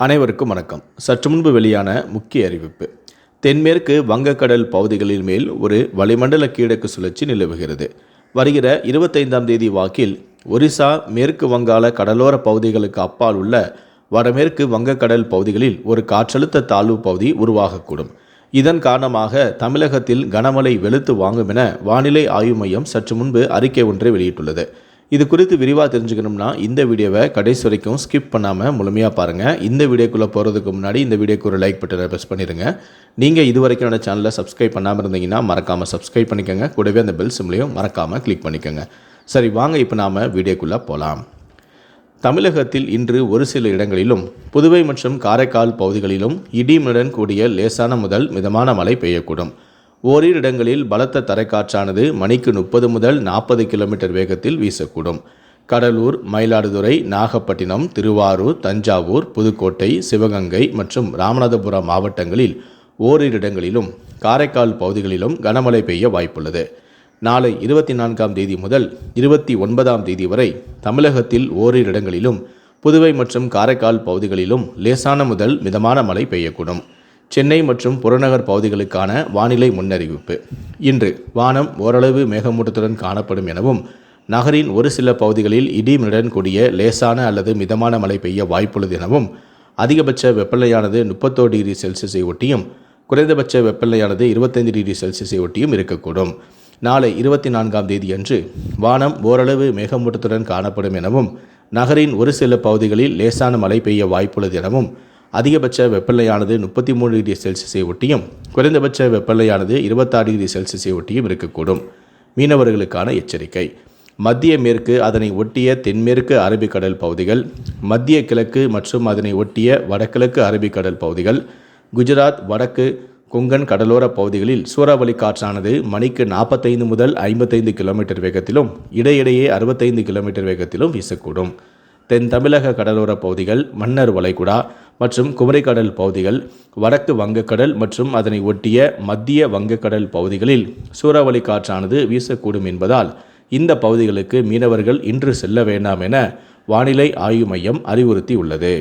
அனைவருக்கும் வணக்கம். சற்று முன்பு வெளியான முக்கிய அறிவிப்பு. தென்மேற்கு வங்கக்கடல் பகுதிகளின் மேல் ஒரு வளிமண்டல கீழக்கு சுழற்சி நிலவுகிறது. வருகிற இருபத்தைந்தாம் தேதி வாக்கில் ஒரிசா மேற்கு வங்காள கடலோர பகுதிகளுக்கு அப்பால் உள்ள வடமேற்கு வங்கக்கடல் பகுதிகளில் ஒரு காற்றழுத்த தாழ்வு பகுதி உருவாகக்கூடும். இதன் காரணமாக தமிழகத்தில் கனமழை வெளுத்து வாங்கும் என வானிலை ஆய்வு மையம் சற்று முன்பு அறிக்கை ஒன்றை வெளியிட்டுள்ளது. இது குறித்து விரிவாக தெரிஞ்சுக்கணும்னா இந்த வீடியோவை கடைசி வரைக்கும் ஸ்கிப் பண்ணாமல் முழுமையாக பாருங்கள் இந்த வீடியோக்குள்ளே போகிறதுக்கு முன்னாடி இந்த வீடியோக்கு ஒரு லைக் பட்டனை ப்ரெஸ் பண்ணிடுங்க நீங்கள் இது வரைக்கும் என்னோட சேனலை சப்ஸ்கிரைப் பண்ணாமல் இருந்தீங்கன்னா மறக்காமல் சப்ஸ்கிரைப் பண்ணிக்கோங்க. கூடவே அந்த பெல் சிம்லையும் மறக்காமல் கிளிக் பண்ணிக்கோங்க. சரி வாங்க இப்போ நாம் வீடியோக்குள்ளே போகலாம் தமிழகத்தில் இன்று ஒரு சில இடங்களிலும் புதுவை மற்றும் காரைக்கால் பகுதிகளிலும் இடிமுடன் கூடிய லேசான முதல் மிதமான மழை பெய்யக்கூடும். ஓரிரு இடங்களில் பலத்த தரைக்காற்றானது மணிக்கு முப்பது முதல் நாற்பது கிலோமீட்டர் வேகத்தில் வீசக்கூடும். கடலூர் மயிலாடுதுறை நாகப்பட்டினம் திருவாரூர் தஞ்சாவூர் புதுக்கோட்டை சிவகங்கை மற்றும் ராமநாதபுரம் மாவட்டங்களில் ஓரிரு இடங்களிலும் காரைக்கால் பகுதிகளிலும் கனமழை பெய்ய வாய்ப்புள்ளது. நாளை இருபத்தி நான்காம் தேதி முதல் இருபத்தி ஒன்பதாம் தேதி வரை தமிழகத்தில் ஓரிரு இடங்களிலும் புதுவை மற்றும் காரைக்கால் பகுதிகளிலும் லேசான முதல் மிதமான மழை பெய்யக்கூடும். சென்னை மற்றும் புறநகர் பகுதிகளுக்கான வானிலை முன்னறிவிப்பு. இன்று வானம் ஓரளவு மேகமூட்டத்துடன் காணப்படும் எனவும் நகரின் ஒரு சில பகுதிகளில் இடிமுடன் கூடிய லேசான அல்லது மிதமான மழை பெய்ய வாய்ப்புள்ளது எனவும் அதிகபட்ச வெப்பநிலையானது முப்பத்தோரு டிகிரி செல்சியஸை ஒட்டியும் குறைந்தபட்ச வெப்பநிலையானது இருபத்தைந்து டிகிரி செல்சியஸை ஒட்டியும் இருக்கக்கூடும். நாளை இருபத்தி நான்காம் தேதியன்று வானம் ஓரளவு மேகமூட்டத்துடன் காணப்படும் எனவும் நகரின் ஒரு சில பகுதிகளில் லேசான மழை பெய்ய வாய்ப்புள்ளது எனவும் அதிகபட்ச வெப்பநிலையானது முப்பத்தி மூணு டிகிரி செல்சியஸை ஒட்டியும் குறைந்தபட்ச வெப்பநிலையானது இருபத்தாறு டிகிரி செல்சியஸை ஒட்டியும் இருக்கக்கூடும். மீனவர்களுக்கான எச்சரிக்கை. மத்திய மேற்கு அதனை ஒட்டிய தென்மேற்கு அரபிக்கடல் பகுதிகள் மத்திய கிழக்கு மற்றும் அதனை ஒட்டிய வடகிழக்கு அரபிக்கடல் பகுதிகள் குஜராத் வடக்கு கொங்கன் கடலோர பகுதிகளில் சூறாவளி காற்றானது மணிக்கு நாற்பத்தைந்து முதல் ஐம்பத்தைந்து கிலோமீட்டர் வேகத்திலும் இடையிடையே அறுபத்தைந்து கிலோமீட்டர் வேகத்திலும் வீசக்கூடும். தென் தமிழக கடலோர பகுதிகள் மன்னர் வளைகுடா மற்றும் குமரிக்கடல் பகுதிகள் வடக்கு வங்கக்கடல் மற்றும் அதனை ஒட்டிய மத்திய வங்கக்கடல் பகுதிகளில் சூறாவளி காற்றானது வீசக்கூடும் என்பதால் இந்த பகுதிகளுக்கு மீனவர்கள் இன்று செல்ல வேண்டாம் என வானிலை ஆய்வு மையம் அறிவுறுத்தி உள்ளது